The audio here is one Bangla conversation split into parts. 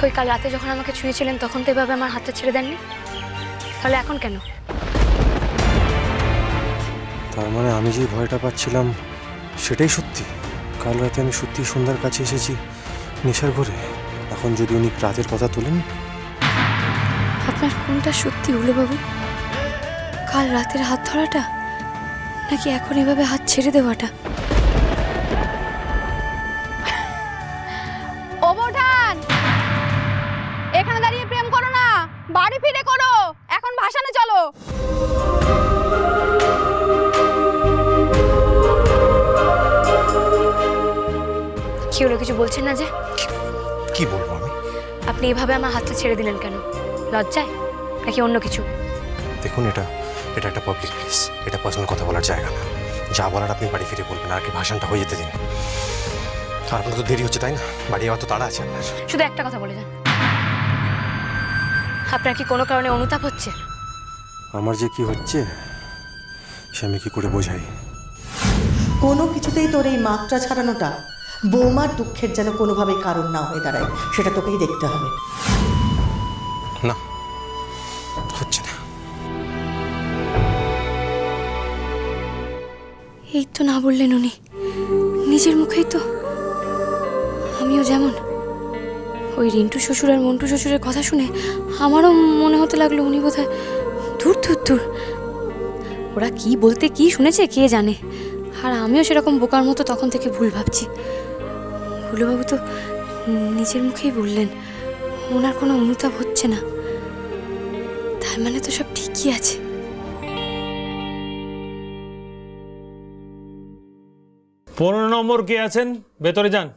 কই কাল রাতে যখন আমাকে ছুঁয়েছিলেন তখন তো এভাবে আমার হাতটা ছেড়ে দেননি? তাহলে এখন কেন? তার মানে আমি যে ভয়টা পাচ্ছিলাম সেটাই সত্যি। কাল রাতে আমি সত্যি সন্ধ্যার কাছে এসেছি নেশার ঘরে। এখন যদি উনি রাতের কথা তোলেন? আপনার কোনটা সত্যি হলো বাবু কাল রাতের হাত ধরাটা? নাকি এখন এভাবে হাত ছেড়ে দেওয়াটা? বাড়ি ফিরে করো। এখন ভাসানে চলো। কি হলো কিছু বলছেন না যে? কি বলব আমি? আপনি এভাবে আমার হাতটা ছেড়ে দিলেন কেন? লজ্জায়? নাকি অন্য কিছু? দেখুন এটা এটা একটা পাবলিক প্লেস এটা পার্সোনাল কথা বলার জায়গা না। যা বলার আপনি বাড়ি ফিরে বলবেন আর কি ভাষণটা হয়ে যেতে দিন। আপনার তো দেরি হচ্ছে তাই না? বাড়ি যাওয়ার তো তাড়া আছে আপনার। শুধু একটা কথা বলে যান। আপনার কি কোনো কারণে অনুতাপ হচ্ছে? আমার যে কি হচ্ছে সে আমি কি করে বোঝাই? কোনো কিছুতেই তোর এই মাত্রা ছাড়ানোটা বৌমার দুঃখের যেন কোনোভাবেই কারণ না হয়ে দাঁড়ায় সেটা তোকেই দেখতে হবে। না হচ্ছে না। এই তো না বললেন উনি। নিজের মুখেই তো। আমিও যেমন। ওই রিন্টু শ্বশুর আর মন্টু শ্বশুরের কথা শুনে আমারও মনে হতে লাগল উনি বোধহয় দূর দূর ধুর ওরা কি বলতে কি শুনেছে কে জানে। আর আমিও সেরকম বোকার মতো তখন থেকে ভুল ভাবছি। হুলোবাবু তো নিজের মুখেই বললেন, ওনার কোনো অনুতাপ হচ্ছে না। তার মানে তো সব ঠিকই আছে। পনেরো নম্বর কে আছেন? ভেতরে যান।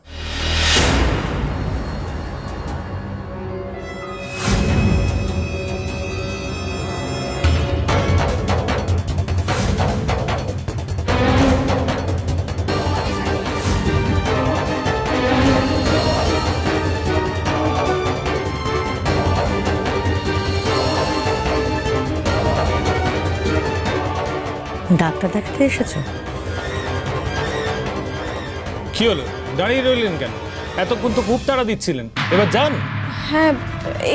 ডাক্তার দেখাতে এসেছ? কি হলো? দাঁড়িয়ে রইলেন কেন? এতক্ষণ তো খুব তাড়া দিচ্ছিলেন। এবার যান। হ্যাঁ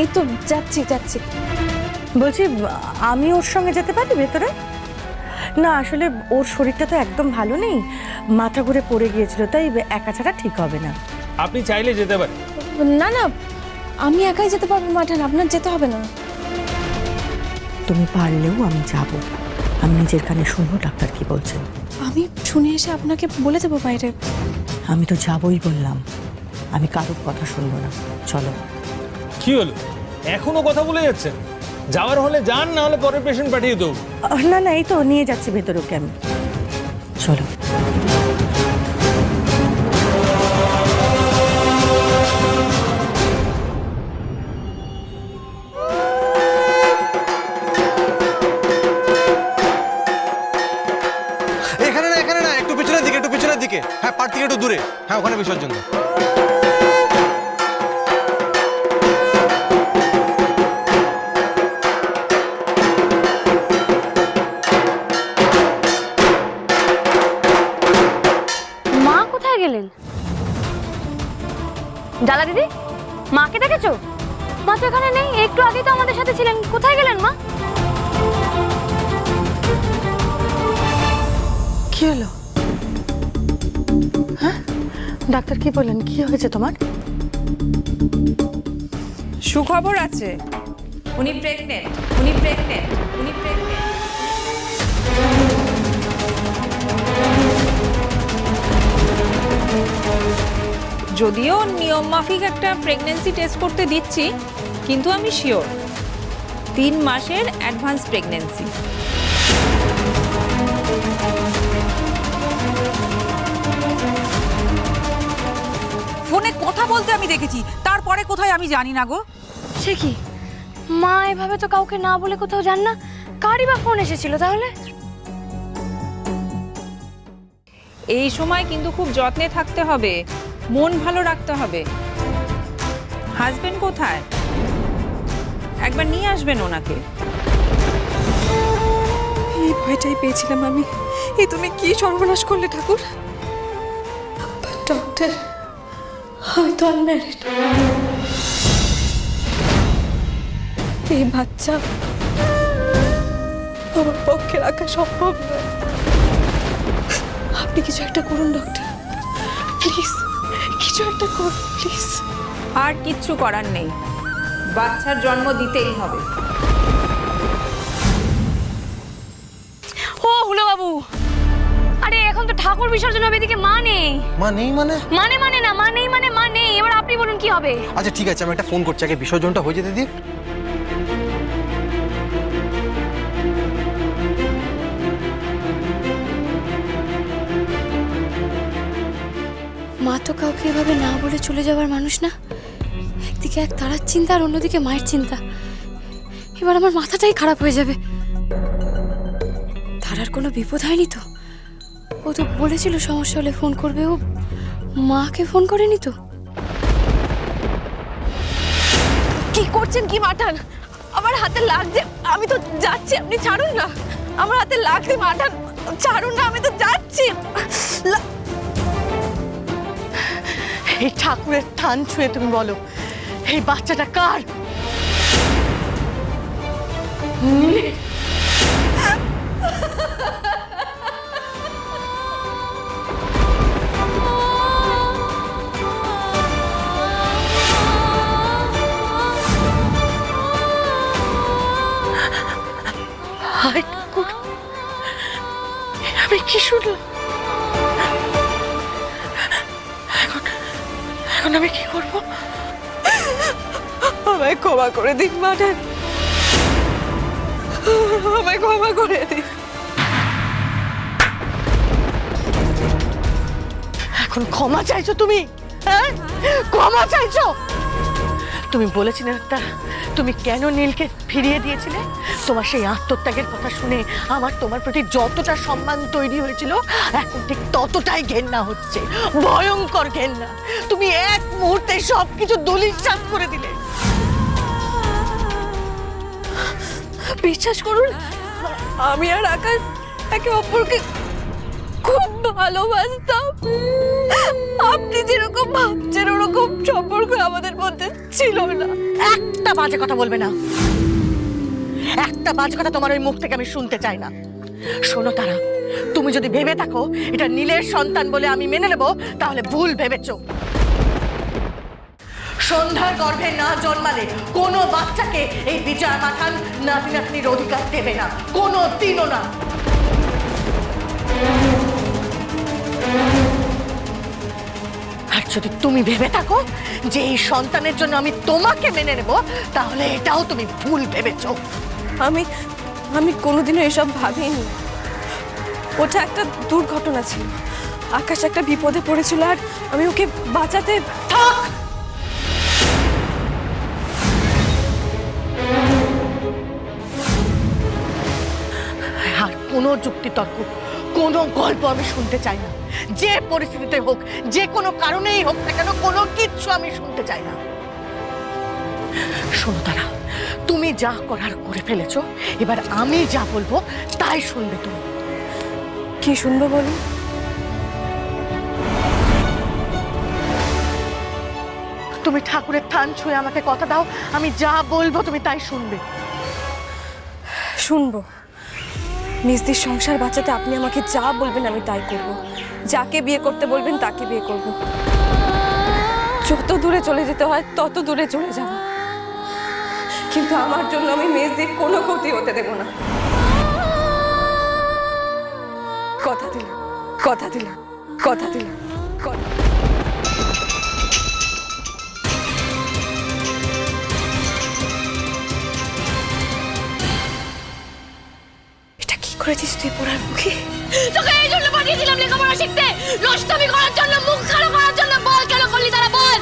এই তো যাচ্ছি যাচ্ছি। বলছি আমি ওর সঙ্গে যেতে পারি ভেতরে? না আসলে ওর শরীরটা তো একদম ভালো নেই। মাথা ঘুরে পড়ে গিয়েছিল তাই একা ছাড়া ঠিক হবে না। আপনি চাইলে যেতে পারেন। না না আমি একাই যেতে পারব মাঠান। আপনার যেতে হবে না। তুমি পারলেও আমি যাব। আমি নিজের কানে শুনব ডাক্তার কি বলছেন? আমি শুনে এসে আপনাকে বলে দেবো বাইরে। আমি তো যাবই বললাম। আমি কারোর কথা শুনব না। চলো। কি হলো? এখনও কথা বলে যাচ্ছেন? যাওয়ার হলে যান না হলে পরের পেশেন্ট পাঠিয়ে দেবো। না না এই তো নিয়ে যাচ্ছি ভেতরে ওকে আমি। চলো। একটু পিছনের দিকে একটু পিছনের দিকে। হ্যাঁ পার থেকে একটু দূরে। হ্যাঁ ওখানে বিসর্জন দাও মা কোথায় গেলেন? ডালা দিদি মাকে দেখেছ মা তো এখানে নেই একটু আগেই তো আমাদের সাথে ছিলেন। কোথায় গেলেন মা? কি হলো? হ্যাঁ? ডাক্তার কি বললেন? কি হয়েছে তোমার? সুখবর আছে। উনি প্রেগনেন্ট উনি প্রেগনেন্ট উনি প্রেগনেন্ট যদিও নিয়ম মাফিক একটা প্রেগনেন্সি টেস্ট করতে দিচ্ছি, কিন্তু আমি শিওর তিন মাসের অ্যাডভান্স প্রেগন্যান্সি ফোনে কথা বলতে আমি দেখেছি। তারপরে কোথায় আমি জানি না গো। সে কি? মা এভাবে তো কাউকে না বলে কোথাও যান না। কারই বা ফোন এসেছিল তাহলে? এই সময় কিন্তু খুব যত্নে থাকতে হবে। মন ভালো রাখতে হবে। হাজবেন্ড কোথায়? একবার নিয়ে আসবেন ওনাকে। এই ভয়টাই পেয়েছিলাম আমি। এই তুমি কি সর্বনাশ করলে ঠাকুর? ডক্টর হয়তো আনম্যারিড এই বাচ্চা আমার পক্ষে রাখা সম্ভব আপনি কিছু একটা করুন ডক্টর প্লিজ কিছু একটা করুন প্লিজ আর কিচ্ছু করার নেই। বাচ্চার জন্ম দিতেই হবে। ও, হুলো বাবু! এখন তো ঠাকুর বিসর্জন হবে এদিকে মা নেই। মা নেই মানে? মানে মানে না মা নেই মানে মা নেই। এবার আপনি বলুন কি হবে? আচ্ছা ঠিক আছে আমি একটা ফোন করছি আগে বিসর্জনটা হয়ে যেতে দিই মা তো কাউকে এভাবে না বলে চলে যাওয়ার মানুষ না। একদিকে এক তারার চিন্তা আর অন্যদিকে মায়ের চিন্তা। এবার আমার মাথাটাই খারাপ হয়ে যাবে। তারার কোনো বিপদ হয়নি তো? ও তো বলেছিল সমস্যা হলে ফোন করবে। ও মাকে ফোন করেনি তো? কি করছেন কি মাঠান? আমার হাতে লাগছে, আমি তো যাচ্ছি, আপনি ছাড়ুন না। আমার হাতে লাগছে মাঠান, ছাড়ুন না, আমি তো যাচ্ছি। এই ঠাকুরের থান ছুঁয়ে তুমি বলো, এই বাচ্চাটা কার? ক্ষমা করে দিন মাঠান আমায় ক্ষমা করে দিন। এখন ক্ষমা চাইছো তুমি? হ্যাঁ? ক্ষমা চাইছো? তুমি বলেছিলে তা? তুমি কেন নীলকে ফিরিয়ে দিয়েছিলে? তোমার সেই আত্মত্যাগের কথা শুনে আমার তোমার প্রতি যতটা সম্মান তৈরি হয়েছিল, এখন ঠিক ততটাই ঘেন্না হচ্ছে। ভয়ঙ্কর ঘেন্না। তুমি এক মুহূর্তে সব কিছু দলিশ্বাস করে দিলে। বিশ্বাস করুন, আমি আর আকাশ একে অপরকে খুব ভালোবাসতাম। আপনি যেরকম ভাবছেন, ওরকম সম্পর্ক আমাদের মধ্যে ছিল না। একটা বাজে কথা বলবে না। একটা বাজে কথা তোমার ওই মুখ থেকে আমি শুনতে চাই না। শোনো তারা, তুমি যদি ভেবে থাকো, এটা নীলের সন্তান বলে আমি মেনে নেব, তাহলে ভুল ভেবেছো। সন্ধ্যার গর্ভে না জন্মালে কোনো বাচ্চাকে এই বিচার মাথান নাতি নাতনির অধিকার দেবে না। কোনো দিনও না। আর যদি তুমি ভেবে থাকো যে এই সন্তানের জন্য আমি তোমাকে মেনে নেব, তাহলে এটাও তুমি ভুল ভেবেছো। আমি আমি কোনোদিনও এসব ভাবিনি। ওটা একটা দুর্ঘটনা ছিল। আকাশ একটা বিপদে পড়েছিল আর আমি ওকে বাঁচাতে থাক! আর কোনো যুক্তিতর্ক কোনো গল্প আমি শুনতে চাই না। যে পরিস্থিতিতে হোক যে কোনো কারণেই হোক না কেন কোনো কিচ্ছু আমি শুনতে চাই না। শোনো তারা তুমি যা করার করে ফেলেছো এবার আমি যা বলব তাই শুনবে তুমি। কি শুনব বলুন তুমি ঠাকুরের থান ছুঁয়ে আমাকে কথা দাও আমি যা বলব তুমি তাই শুনবে। শুনব। মিসদির সংসার বাঁচাতে আপনি আমাকে যা বলবেন আমি তাই করব। যাকে বিয়ে করতে বলবেন তাকে বিয়ে করব। যত দূরে চলে যেতে হয়, তত দূরে চলে যাব। কিন্তু আমার জন্য আমি মেজদির কোনো ক্ষতি হতে দেব না। কথা দিলাম কথা দিলাম কথা দিলাম। করেছিস তুই পড়ার মুখে? তোকে এই জন্য পাঠিয়েছিলাম লেখাপড়া শিখতে। নষ্টমি করার জন্য মুখ খারাপ করার জন্য বল কেন করলি তারা বল।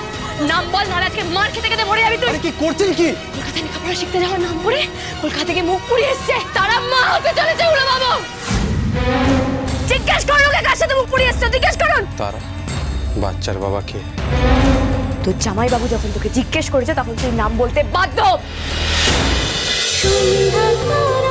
নাম বল না আজকে মার খেতে খেতে মরে যাবি তুই। আরে কি করছেন কি? কলকাতায় লেখাপড়া শিখতে যাওয়ার নাম করে কলকাতা থেকে মুখ পুড়িয়ে এসছে। তারা মা হতে চলেছে উড়ো বাবু। জিজ্ঞেস করুন ওকে কার সাথে মুখ পুড়িয়ে এসছে জিজ্ঞেস করুন। তারা বাচ্চার বাবাকে তোর জামাইবাবু যখন তোকে জিজ্ঞেস করেছে তখন তুই নাম বলতে বাধ্য। সন্ধ্যা তারা